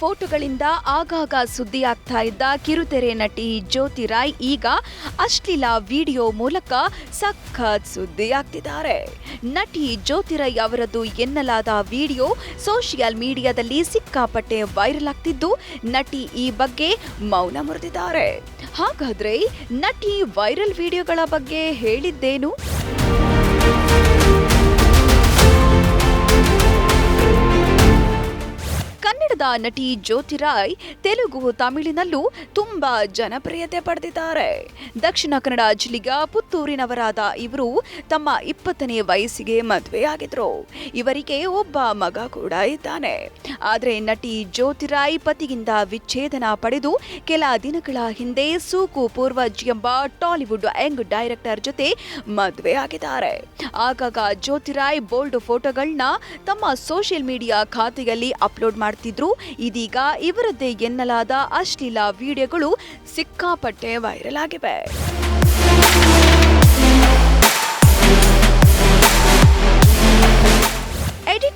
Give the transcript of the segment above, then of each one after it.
ಫೋಟೋಗಳಿಂದ ಆಗಾಗ ಸುದ್ದಿಯಾಗ್ತಾ ಇದ್ದ ಕಿರುತೆರೆ ನಟಿ ಜ್ಯೋತಿ ರಾಯ್ ಈಗ ಅಶ್ಲೀಲ ವಿಡಿಯೋ ಮೂಲಕ ಸಖತ್ ಸುದ್ದಿಯಾಗ್ತಿದ್ದಾರೆ. ನಟಿ ಜ್ಯೋತಿ ರಾಯ್ ಅವರದ್ದು ಎನ್ನಲಾದ ವಿಡಿಯೋ ಸೋಷಿಯಲ್ ಮೀಡಿಯಾದಲ್ಲಿ ಸಿಕ್ಕಾಪಟ್ಟೆ ವೈರಲ್ ಆಗ್ತಿದ್ದು, ನಟಿ ಈ ಬಗ್ಗೆ ಮೌನ ಮುರಿದಿದ್ದಾರೆ. ಹಾಗಾದ್ರೆ ನಟಿ ವೈರಲ್ ವಿಡಿಯೋಗಳ ಬಗ್ಗೆ ಹೇಳಿದ್ದೇನು? ಕನ್ನಡದ ನಟಿ ಜ್ಯೋತಿರಾಯ್ ತೆಲುಗು, ತಮಿಳಿನಲ್ಲೂ ತುಂಬಾ ಜನಪ್ರಿಯತೆ ಪಡೆದಿದ್ದಾರೆ. ದಕ್ಷಿಣ ಕನ್ನಡ ಜಿಲ್ಲೆಯ ಪುತ್ತೂರಿನವರಾದ ಇವರು ತಮ್ಮ ಇಪ್ಪತ್ತನೇ ವಯಸ್ಸಿಗೆ ಮದುವೆಯಾಗಿದ್ರು ಇವರಿಗೆ ಒಬ್ಬ ಮಗ ಕೂಡ ಇದ್ದಾನೆ. ಆದರೆ ನಟಿ ಜ್ಯೋತಿರಾಯ್ ಪತಿಯಿಂದ ವಿಚ್ಛೇದನ ಪಡೆದು ಕೆಲ ದಿನಗಳ ಹಿಂದೆ ಸೂಕು ಪೂರ್ವಜ್ ಎಂಬ ಟಾಲಿವುಡ್ ಯಂಗ್ ಡೈರೆಕ್ಟರ್ ಜೊತೆ ಮದುವೆಯಾಗಿದ್ದಾರೆ ಆಗಾಗ ಜ್ಯೋತಿರಾಯ್ ಬೋಲ್ಡ್ ಫೋಟೋಗಳನ್ನ ತಮ್ಮ ಸೋಷಿಯಲ್ ಮೀಡಿಯಾ ಖಾತೆಯಲ್ಲಿ ಅಪ್ಲೋಡ್ ಮಾಡ್ತಿದ್ರು. ಇದೀಗ ಇವರದ್ದೇ ಎನ್ನಲಾದ ಅಶ್ಲೀಲ ವಿಡಿಯೋಗಳು ಸಿಕ್ಕಾಪಟ್ಟೆ ವೈರಲ್ ಆಗಿವೆ.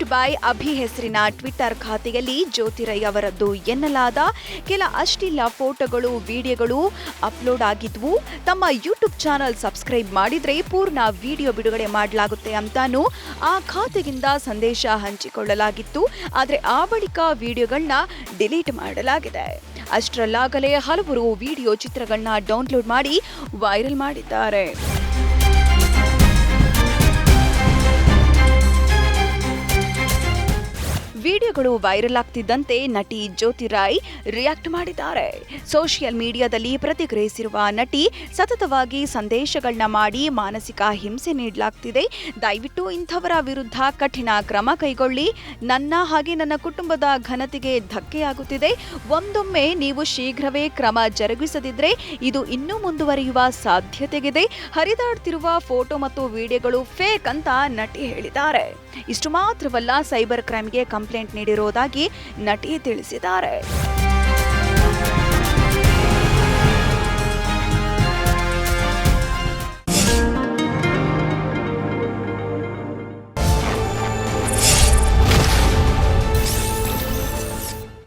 ಎಡಿಟ್ ಬೈ ಅಭಿ ಹೆಸರಿನ ಟ್ವಿಟ್ಟರ್ ಖಾತೆಯಲ್ಲಿ ಜ್ಯೋತಿರೈ ಅವರದ್ದು ಎನ್ನಲಾದ ಕೆಲ ಅಷ್ಟಿಲ್ಲ ಫೋಟೋಗಳು, ವಿಡಿಯೋಗಳು ಅಪ್ಲೋಡ್ ಆಗಿದ್ವು. ತಮ್ಮ ಯೂಟ್ಯೂಬ್ ಚಾನಲ್ ಸಬ್ಸ್ಕ್ರೈಬ್ ಮಾಡಿದ್ರೆ ಪೂರ್ಣ ವಿಡಿಯೋ ಬಿಡುಗಡೆ ಮಾಡಲಾಗುತ್ತೆ ಅಂತಾನೂ ಆ ಖಾತೆಯಿಂದ ಸಂದೇಶ ಹಂಚಿಕೊಳ್ಳಲಾಗಿತ್ತು. ಆದರೆ ಆ ಬಳಿಕ ವಿಡಿಯೋಗಳನ್ನ ಡಿಲೀಟ್ ಮಾಡಲಾಗಿದೆ. ಅಷ್ಟರಲ್ಲಾಗಲೇ ಹಲವರು ವಿಡಿಯೋ ಚಿತ್ರಗಳನ್ನ ಡೌನ್ಲೋಡ್ ಮಾಡಿ ವೈರಲ್ ಮಾಡಿದ್ದಾರೆ. ವಿಡಿಯೋಗಳು ವೈರಲ್ ಆಗ್ತಿದ್ದಂತೆ ನಟಿ ಜ್ಯೋತಿ ರಾಯ್ ರಿಯಾಕ್ಟ್ ಮಾಡಿದ್ದಾರೆ. ಸೋಷಿಯಲ್ ಮೀಡಿಯಾದಲ್ಲಿ ಪ್ರತಿಕ್ರಿಯಿಸಿರುವ ನಟಿ, ಸತತವಾಗಿ ಸಂದೇಶಗಳನ್ನ ಮಾಡಿ ಮಾನಸಿಕ ಹಿಂಸೆ ನೀಡಲಾಗ್ತಿದೆ. ದಯವಿಟ್ಟು ಇಂಥವರ ವಿರುದ್ಧ ಕಠಿಣ ಕ್ರಮ ಕೈಗೊಳ್ಳಿ. ನನ್ನ ಹಾಗೆ ನನ್ನ ಕುಟುಂಬದ ಘನತೆಗೆ ಧಕ್ಕೆಯಾಗುತ್ತಿದೆ. ಒಂದೊಮ್ಮೆ ನೀವು ಶೀಘ್ರವೇ ಕ್ರಮ ಜರುಗಿಸದಿದ್ರೆ ಇದು ಇನ್ನೂ ಮುಂದುವರಿಯುವ ಸಾಧ್ಯತೆಗಿದೆ. ಹರಿದಾಡ್ತಿರುವ ಫೋಟೋ ಮತ್ತು ವಿಡಿಯೋಗಳು ಫೇಕ್ ಅಂತ ನಟಿ ಹೇಳಿದ್ದಾರೆ. ಇಷ್ಟು ಮಾತ್ರವಲ್ಲ ಸೈಬರ್ ಕ್ರೈಮ್ಗೆ ಕಂಪ್ಲೇಂಟ್ ನೀಡಿರುವುದಾಗಿ ನಟಿ ತಿಳಿಸಿದ್ದಾರೆ.